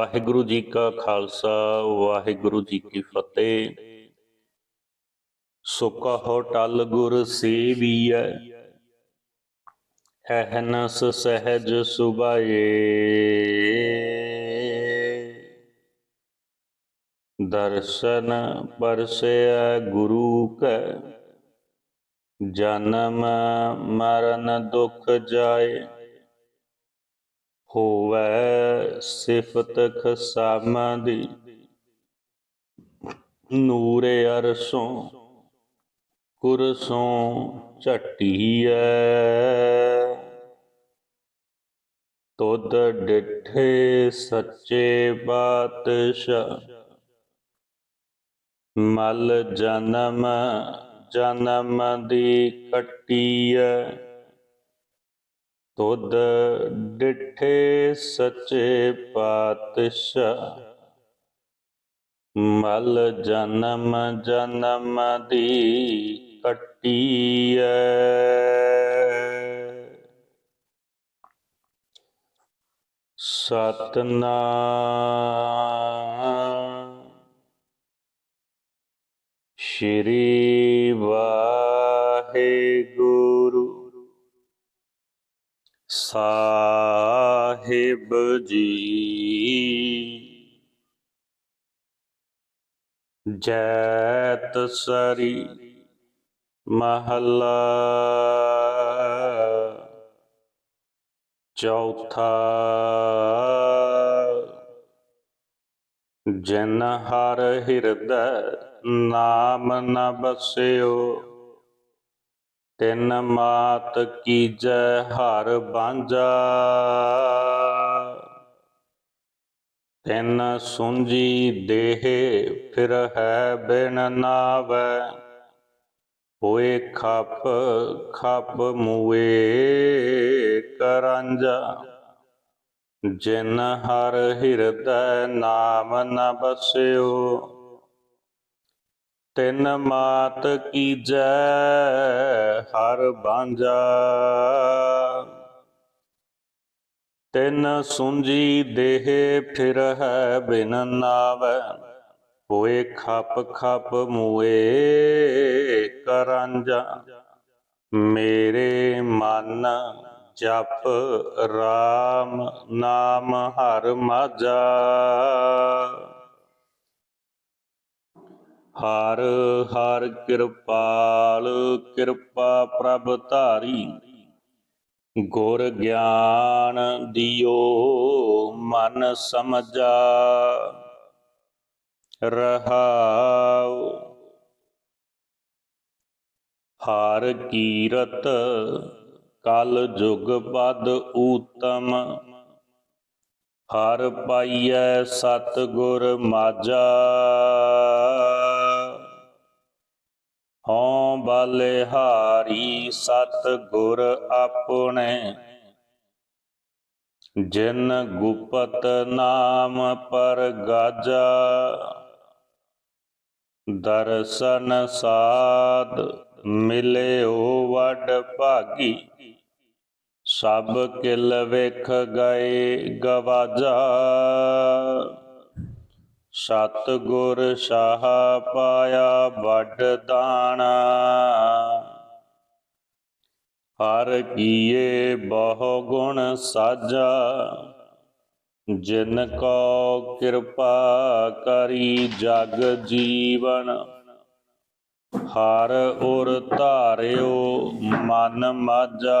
ਵਾਹਿਗੁਰੂ ਜੀ ਕਾ ਖਾਲਸਾ, ਵਾਹਿਗੁਰੂ ਜੀ ਕੀ ਫਤਿਹ। ਸੁਕਾ ਹੋ ਟਲ ਗੁਰ ਸੇਵੀਐ ਅਹਨਸ ਸਹਿਜ ਸੁਭਾਏ। ਦਰਸ਼ਨ ਪਰਸੈ ਗੁਰੂ ਕੈ, ਜਨਮ ਮਰਨ ਦੁਖ ਜਾਏ। ਹੋਵੇ ਸਿਫਤ ਖਸਾਮਦੀ ਨੂਰੇ ਅਰਸੋਂ ਕੁਰਸੋਂ ਝਟੀਐ। ਤੁਧ ਡਿਠੇ ਸੱਚੇ ਬਾਤਸ਼ਾਹ ਮਲ ਜਨਮ ਜਨਮ ਦੀ ਕਟੀਐ ਤੁਧ ਡਿਠੇ ਸੱਚੇ ਪਾਤਸ਼ਾਹ। ਮਲ ਜਨਮ ਜਨਮ ਦੀ ਕਟੀਐ। ਸਤਨਾਮ। ਸ਼੍ਰੀ ਵਾਹਿਗੁਰੂ। ਸਾਹਿਬ ਜੀ। ਜੈਤ ਸਰੀ ਮਹਲਾ। ਚੌਥਾ। ਜਨ ਹਰ ਹਿਰਦੈ ਨਾਮ ਨ ਬਸਿਓ। ਤਿਨ ਮਾਤ ਕੀਜੈ ਹਰ ਬਾਂਝਾ। ਤਿਨ ਸੁੰਜੀ ਦੇਹ ਫਿਰ ਹੈ ਬਿਨ ਨਾਵੈ। ਹੋਏ ਖਪ ਖਪ ਮੂਏ ਕਰੰਜਾ ਜਿਨ ਹਰ ਹਿਰਦੈ ਨਾਮ ਨ ਬਸਿਓ। ਤਿਨ ਮਾਤ ਕੀ ਜੈ ਹਰ ਬਾਂਝਾ। ਤਿਨ ਸੁੰਜੀ ਦੇਹ ਫਿਰ ਹੈ ਬਿਨ ਨਾਵੈ, ਹੋਏ ਖਪ ਖਪ ਮੂਏ ਕਰੰਜਾ ਮੇਰੇ ਮਨ ਜਪ RAM ਨਾਮ ਹਰ ਮਾਝਾ। ਹਰ ਹਰ ਕਿਰਪਾਲ, ਕਿਰਪਾ ਪ੍ਰਭ ਧਾਰੀ। ਗੁਰ ਗਿਆਨ ਦਿਓ ਮਨ ਸਮਝਾ। ਰਹਾਉ। ਹਰ ਕੀਰਤ, ਕਲ ਜੁਗ ਪਦ ਊਤਮ। ਹਰ ਪਾਈਐ ਸਤ ਗੁਰ ਮਾਝਾ। ਬਲਿਹਾਰੀ ਸਤ ਗੁਰ ਆਪਣੇ। ਜਿਨ ਗੁਪਤ ਨਾਮ ਪਰ ਗਾਜਾ, ਦਰਸ਼ਨ ਸਾਧ ਮਿਲਿਓ ਵਡ ਭਾਗੀ। ਸਭ ਕਿਲ ਵੇਖ ਗਏ ਗਵਾਜਾ। ਸਤ ਗੁਰ ਸ਼ਾਹ ਪਾਇਆ ਵੱਡ ਦਾਣਾ। ਹਰ ਕੀਏ ਬਹੁ ਗੁਣ ਸਾਜਾ, ਜਿਨ ਕੋ ਕਿਰਪਾ ਕਰੀ ਜਗ ਜੀਵਨ। ਹਰ ਉਰ ਧਾਰਿਓ ਮਨ ਮਾਝਾ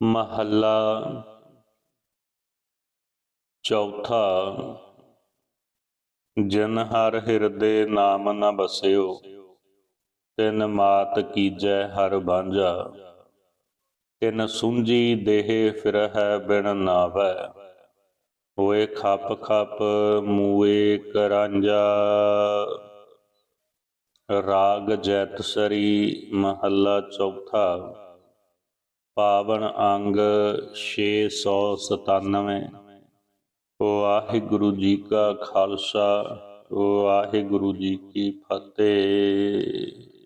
ਮਹੱਲਾ ਚੌਥਾ, ਜਨ ਹਰ ਹਿਰਦੇ ਨਾਮ ਨ ਬਸਿਓ, ਤਿਨ ਮਾਤ ਕੀਜੈ ਹਰ ਬਾਂਝਾ ਤਿਨ ਸੁੰਜੀ ਦੇਹ ਫਿਰਹਿ ਬਿਨ ਨਾਵੈ, ਹੋਏ ਖਪ ਖਪ ਮੂਏ ਕਰਾਂਜਾ ਰਾਗ ਜੈਤ ਸਰੀ ਮਹੱਲਾ ਚੌਥਾ ਪਾਵਨ ਅੰਗ 697 ਵਾਹਿਗੁਰੂ ਜੀ ਕਾ ਖਾਲਸਾ ਵਾਹਿਗੁਰੂ ਜੀ ਕੀ ਫਤਿਹ।